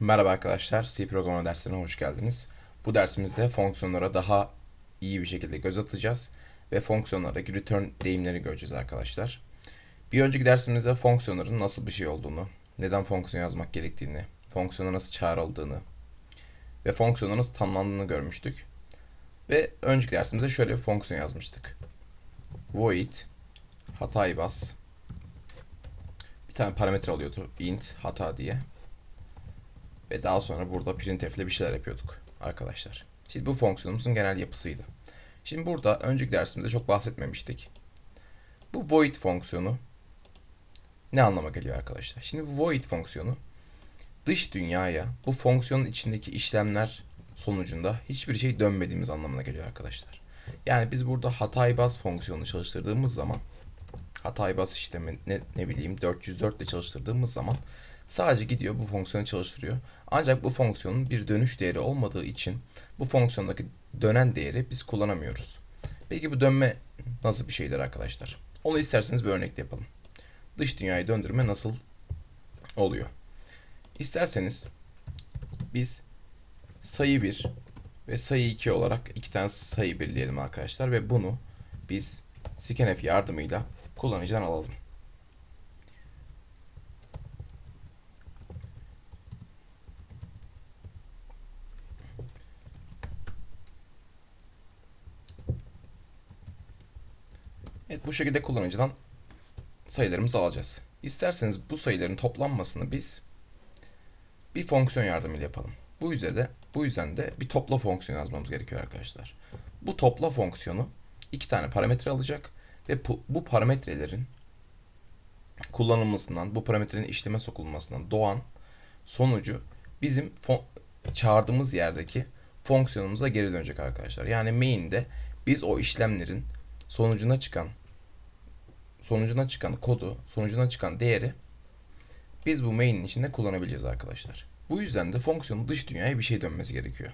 Merhaba arkadaşlar, C programlama dersine hoş geldiniz. Bu dersimizde fonksiyonlara daha iyi bir şekilde göz atacağız ve fonksiyonlardaki return deyimleri göreceğiz arkadaşlar. Bir önceki dersimizde fonksiyonların nasıl bir şey olduğunu, neden fonksiyon yazmak gerektiğini, fonksiyona nasıl çağrıldığını ve fonksiyonun nasıl tanımlandığını görmüştük. Ve önceki dersimizde şöyle bir fonksiyon yazmıştık. Void hatayı bas. Bir tane parametre alıyordu int hata diye. Ve daha sonra burada printf ile bir şeyler yapıyorduk arkadaşlar. Şimdi bu fonksiyonumuzun genel yapısıydı. Şimdi burada önceki dersimizde çok bahsetmemiştik. Bu void fonksiyonu ne anlama geliyor arkadaşlar? Şimdi bu void fonksiyonu dış dünyaya bu fonksiyonun içindeki işlemler sonucunda hiçbir şey dönmediğimiz anlamına geliyor arkadaşlar. Yani biz burada hatay bas fonksiyonunu çalıştırdığımız zaman hatay bas işlemi ne, ne bileyim 404 ile çalıştırdığımız zaman sadece gidiyor bu fonksiyonu çalıştırıyor. Ancak bu fonksiyonun bir dönüş değeri olmadığı için bu fonksiyondaki dönen değeri biz kullanamıyoruz. Peki bu dönme nasıl bir şeydir arkadaşlar? Onu isterseniz bir örnekle yapalım. Dış dünyayı döndürme nasıl oluyor? İsterseniz biz sayı 1 ve sayı 2 olarak iki tane sayı belirleyelim arkadaşlar ve bunu biz scanf yardımıyla kullanıcıdan alalım. Bu şekilde kullanıcıdan sayılarımızı alacağız. İsterseniz bu sayıların toplanmasını biz bir fonksiyon yardımıyla yapalım. Bu yüzden de bu yüzden de bir topla fonksiyonu yazmamız gerekiyor arkadaşlar. Bu topla fonksiyonu iki tane parametre alacak ve bu, parametrelerin kullanılmasından, bu parametrenin işleme sokulmasından doğan sonucu bizim çağırdığımız yerdeki fonksiyonumuza geri dönecek arkadaşlar. Yani main'de biz o işlemlerin sonucuna çıkan sonucuna çıkan kodu, sonucuna çıkan değeri biz bu main'in içinde kullanabileceğiz arkadaşlar. Bu yüzden de fonksiyonun dış dünyaya bir şey dönmesi gerekiyor.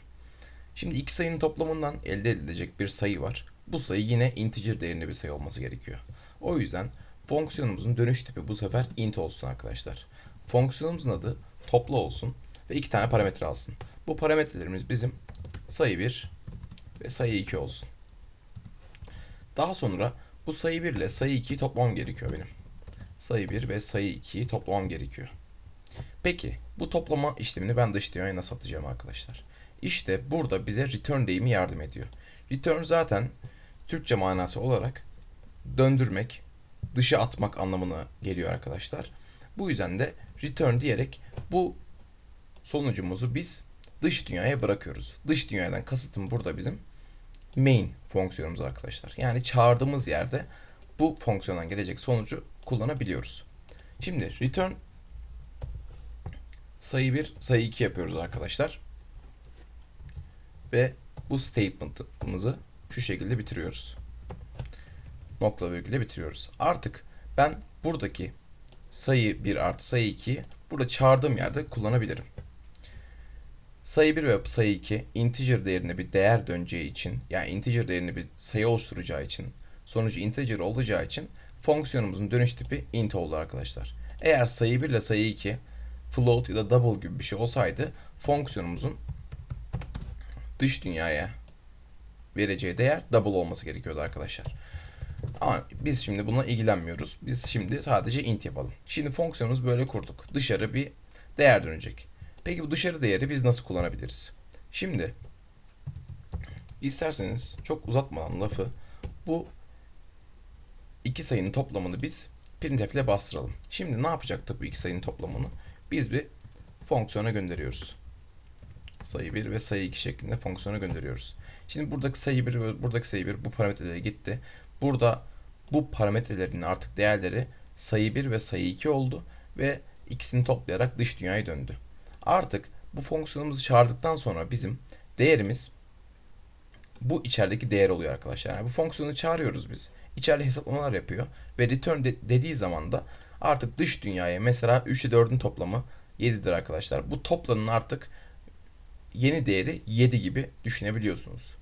Şimdi iki sayının toplamından elde edilecek bir sayı var. Bu sayı yine integer değerinde bir sayı olması gerekiyor. O yüzden fonksiyonumuzun dönüş tipi bu sefer int olsun arkadaşlar. Fonksiyonumuzun adı topla olsun ve iki tane parametre alsın. Bu parametrelerimiz bizim sayı 1 ve sayı 2 olsun. Daha sonra bu sayı 1 ile sayı 2'yi toplamam gerekiyor benim. Sayı 1 ve sayı 2'yi toplamam gerekiyor. Peki bu toplama işlemini ben dış dünyaya nasıl atacağım arkadaşlar? İşte burada bize return deyimi yardım ediyor. Return zaten Türkçe manası olarak döndürmek, dışa atmak anlamına geliyor arkadaşlar. Bu yüzden de return diyerek bu sonucumuzu biz dış dünyaya bırakıyoruz. Dış dünyadan kasıtım burada bizim main fonksiyonumuz arkadaşlar. Yani çağırdığımız yerde bu fonksiyondan gelecek sonucu kullanabiliyoruz. Şimdi return sayı 1, sayı 2 yapıyoruz arkadaşlar. Ve bu statement'ımızı şu şekilde bitiriyoruz. Nokta virgülle bitiriyoruz. Artık ben buradaki sayı 1 artı sayı 2'yi burada çağırdığım yerde kullanabilirim. Sayı 1 ve sayı 2 integer değerine bir değer döneceği için yani integer değerini bir sayı oluşturacağı için sonucu integer olacağı için fonksiyonumuzun dönüş tipi int oldu arkadaşlar. Eğer sayı 1 ile sayı 2 float ya da double gibi bir şey olsaydı fonksiyonumuzun dış dünyaya vereceği değer double olması gerekiyordu arkadaşlar. Ama biz şimdi buna ilgilenmiyoruz. Biz şimdi sadece int yapalım. Şimdi fonksiyonumuz böyle kurduk. Dışarı bir değer dönecek. Peki bu dışarı değeri biz nasıl kullanabiliriz? Şimdi isterseniz çok uzatmadan lafı bu iki sayının toplamını biz printf ile bastıralım. Şimdi ne yapacaktık bu iki sayının toplamını? Biz bir fonksiyona gönderiyoruz. Sayı 1 ve sayı 2 şeklinde fonksiyona gönderiyoruz. Şimdi buradaki sayı 1 ve buradaki sayı 1 bu parametrelere gitti. Burada bu parametrelerin artık değerleri sayı 1 ve sayı 2 oldu ve ikisini toplayarak dış dünyaya döndü. Artık bu fonksiyonumuzu çağırdıktan sonra bizim değerimiz bu içerideki değer oluyor arkadaşlar. Yani bu fonksiyonu çağırıyoruz biz. İçeride hesaplamalar yapıyor ve return de dediği zaman da artık dış dünyaya mesela 3 ile 4'ün toplamı 7'dir arkadaşlar. Bu toplamın artık yeni değeri 7 gibi düşünebiliyorsunuz.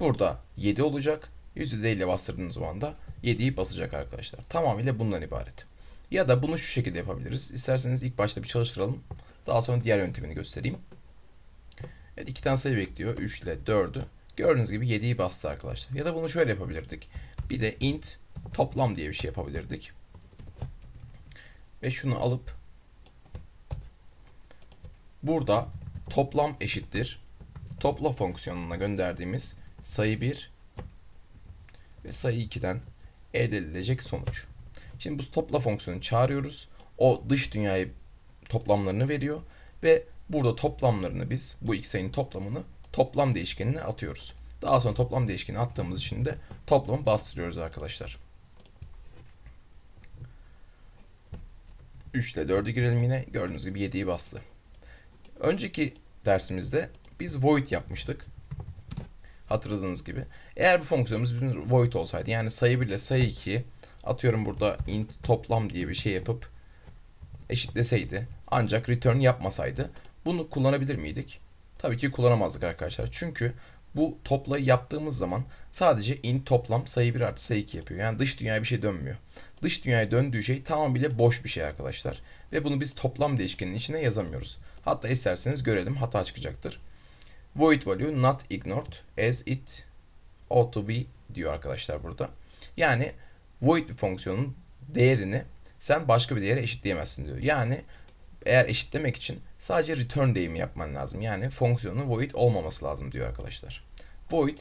Burada 7 olacak. %D ile bastırdığınız zaman da 7'yi basacak arkadaşlar. Tamamıyla bundan ibaret. Ya da bunu şu şekilde yapabiliriz. İsterseniz ilk başta bir çalıştıralım. Daha sonra diğer yöntemini göstereyim. Evet iki tane sayı bekliyor. 3 ile 4'ü. Gördüğünüz gibi 7'yi bastı arkadaşlar. Ya da bunu şöyle yapabilirdik. Bir de int toplam diye bir şey yapabilirdik. Ve şunu alıp burada toplam eşittir. Topla fonksiyonuna gönderdiğimiz sayı 1 ve sayı 2'den elde edilecek sonuç. Şimdi bu topla fonksiyonu çağırıyoruz. O dış dünyayı toplamlarını veriyor ve burada toplamlarını biz bu iki sayının toplamını toplam değişkenine atıyoruz. Daha sonra toplam değişkeni attığımız için de toplamı bastırıyoruz arkadaşlar. 3 ile 4'ü girelim yine. Gördüğünüz gibi 7'yi bastı. Önceki dersimizde biz void yapmıştık. Hatırladığınız gibi. Eğer bu fonksiyonumuz void olsaydı yani sayı 1 ile sayı 2'yi atıyorum burada int toplam diye bir şey yapıp eşitleseydi ancak return yapmasaydı bunu kullanabilir miydik? Tabii ki kullanamazdık arkadaşlar. Çünkü bu toplayı yaptığımız zaman sadece int toplam sayı 1 artı sayı 2 yapıyor. Yani dış dünyaya bir şey dönmüyor. Dış dünyaya döndüğü şey tamamıyla boş bir şey arkadaşlar. Ve bunu biz toplam değişkenin içine yazamıyoruz. Hatta isterseniz görelim hata çıkacaktır. Void value not ignored as it ought to be diyor arkadaşlar burada. Yani void fonksiyonun değerini sen başka bir değere eşitleyemezsin diyor. Yani eğer eşitlemek için sadece return deyimi yapman lazım. Yani fonksiyonun void olmaması lazım diyor arkadaşlar. Void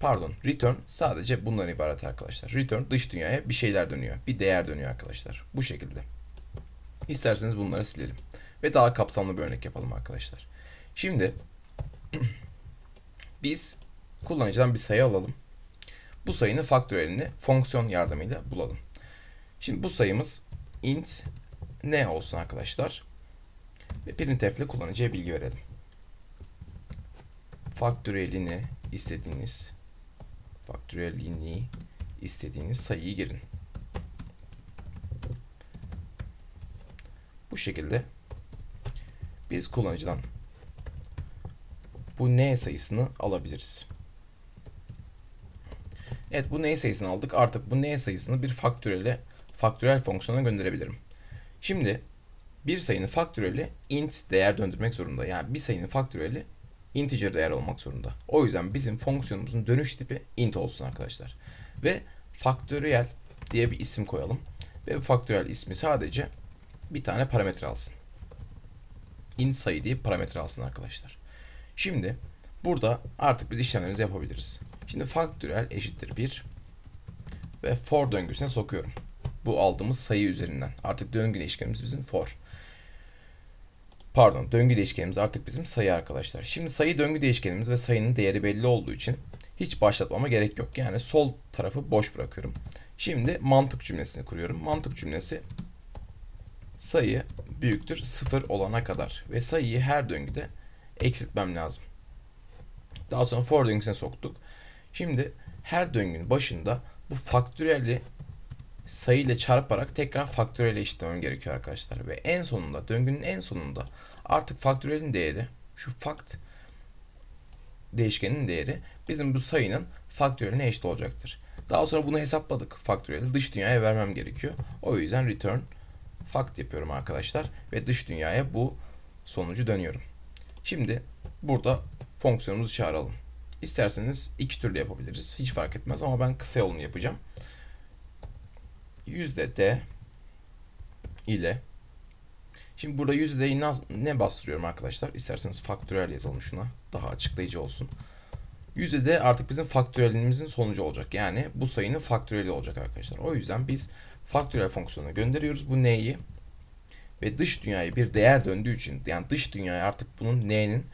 pardon return sadece bundan ibaret arkadaşlar. Return dış dünyaya bir şeyler dönüyor. Bir değer dönüyor arkadaşlar. Bu şekilde. İsterseniz bunları silelim. Ve daha kapsamlı bir örnek yapalım arkadaşlar. Şimdi biz kullanıcıdan bir sayı alalım. Bu sayının faktörelini fonksiyon yardımıyla bulalım. Şimdi bu sayımız int ne olsun arkadaşlar? Ve printf ile kullanıcıya bilgi verelim. Faktörelini istediğiniz faktörelini istediğiniz sayıyı girin. Bu şekilde biz kullanıcıdan bu n sayısını alabiliriz. Evet bu n sayısını aldık. Artık bu n sayısını bir faktörele faktörel fonksiyona gönderebilirim. Şimdi bir sayının faktöreli int değer döndürmek zorunda. Yani bir sayının faktöreli integer değer olmak zorunda. O yüzden bizim fonksiyonumuzun dönüş tipi int olsun arkadaşlar. Ve faktöriyel diye bir isim koyalım. Ve faktöriyel ismi sadece bir tane parametre alsın. int sayı diye parametre alsın arkadaşlar. Şimdi burada artık biz işlemlerimizi yapabiliriz. Şimdi faktöriyel eşittir 1 ve for döngüsüne sokuyorum. Bu aldığımız sayı üzerinden. Artık döngü değişkenimiz bizim for. Pardon, döngü değişkenimiz artık bizim sayı arkadaşlar. Şimdi sayı döngü değişkenimiz ve sayının değeri belli olduğu için hiç başlatmama gerek yok. Yani sol tarafı boş bırakıyorum. Şimdi mantık cümlesini kuruyorum. Mantık cümlesi sayı büyüktür 0 olana kadar ve sayıyı her döngüde eksiltmem lazım. Daha sonra for döngüsüne soktuk. Şimdi her döngünün başında bu faktöriyeli sayı ile çarparak tekrar faktöriyel eşitlemem gerekiyor arkadaşlar. Ve en sonunda döngünün en sonunda artık faktöriyelin değeri şu fakt değişkenin değeri bizim bu sayının faktöriyeline eşit olacaktır. Daha sonra bunu hesapladık. Faktöriyeli dış dünyaya vermem gerekiyor. O yüzden return fact yapıyorum arkadaşlar ve dış dünyaya bu sonucu dönüyorum. Şimdi burada fonksiyonumuzu çağıralım. İsterseniz iki türlü yapabiliriz. Hiç fark etmez ama ben kısa yolunu yapacağım. Yüzde d ile Şimdi burada yüzde d'yi ne bastırıyorum arkadaşlar? İsterseniz faktörel yazalım şuna. Daha açıklayıcı olsun. Yüzde d artık bizim faktörelimizin sonucu olacak. Yani bu sayının faktöreli olacak arkadaşlar. O yüzden biz faktörel fonksiyonuna gönderiyoruz bu n'yi. Ve dış dünyaya bir değer döndüğü için yani dış dünyaya artık bunun n'nin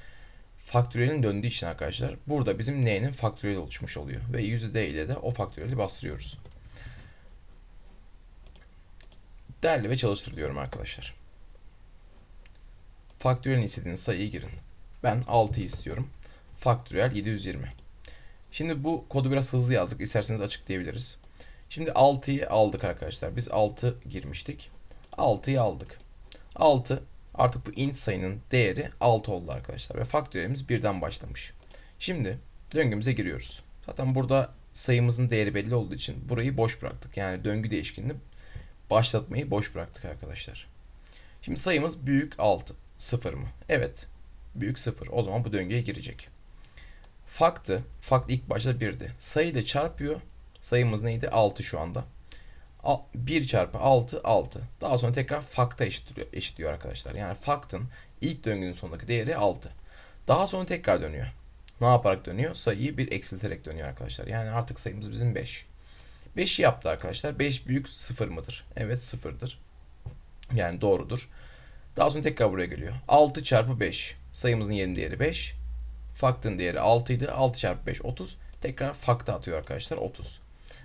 faktörelin döndüğü için arkadaşlar burada bizim n'nin faktöreli oluşmuş oluyor. Ve yüzde ile de o faktöreli bastırıyoruz. Derle ve çalıştır diyorum arkadaşlar. Faktörel istediğiniz sayıyı girin. Ben 6 istiyorum. Faktörel 720. Şimdi bu kodu biraz hızlı yazdık. İsterseniz açıklayabiliriz. Şimdi 6'yı aldık arkadaşlar. Biz 6 girmiştik. 6'yı aldık. 6 artık bu int sayının değeri 6 oldu arkadaşlar. Ve faktörelimiz birden başlamış. Şimdi döngümüze giriyoruz. Zaten burada sayımızın değeri belli olduğu için burayı boş bıraktık. Yani döngü değişkenini başlatmayı boş bıraktık arkadaşlar. Şimdi sayımız büyük 6. sıfır mı? Evet. Büyük sıfır. O zaman bu döngüye girecek. Faktı. Fakt ilk başta 1'di. Sayı da çarpıyor. Sayımız neydi? 6 şu anda. 1 çarpı 6 6. Daha sonra tekrar fakta eşitliyor, eşitliyor arkadaşlar. Yani faktın ilk döngünün sonundaki değeri 6. Daha sonra tekrar dönüyor. Ne yaparak dönüyor? Sayıyı bir eksilterek dönüyor arkadaşlar. Yani artık sayımız bizim 5. 5'i yaptı arkadaşlar. 5 büyük 0 mıdır? Evet 0'dır. Yani doğrudur. Daha sonra tekrar buraya geliyor. 6 çarpı 5. Sayımızın yeni değeri 5. Faktın değeri 6 idi. 6 çarpı 5 30. Tekrar fakta atıyor arkadaşlar 30.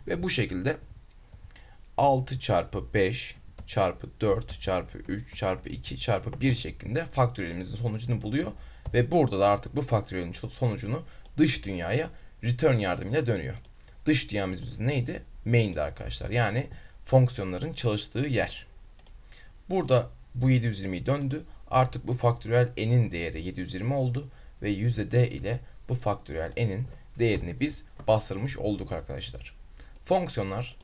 Ve bu şekilde 6 çarpı 5 çarpı 4 çarpı 3 çarpı 2 çarpı 1 şeklinde faktöriyelimizin sonucunu buluyor. Ve burada da artık bu faktöriyelin sonucunu dış dünyaya return yardımıyla dönüyor. Dış dünyamız neydi? Main'di arkadaşlar. Yani fonksiyonların çalıştığı yer. Burada bu 720'yi döndü. Artık bu faktöriyel n'in değeri 720 oldu. Ve %d ile bu faktöriyel n'in değerini biz bastırmış olduk arkadaşlar. Fonksiyonlar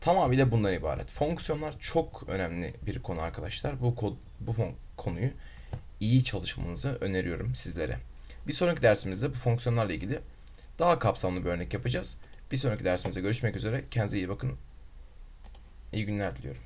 tamamıyla bundan ibaret. Fonksiyonlar çok önemli bir konu arkadaşlar. Bu kod, bu konuyu iyi çalışmanızı öneriyorum sizlere. Bir sonraki dersimizde bu fonksiyonlarla ilgili daha kapsamlı bir örnek yapacağız. Bir sonraki dersimizde görüşmek üzere. Kendinize iyi bakın. İyi günler diliyorum.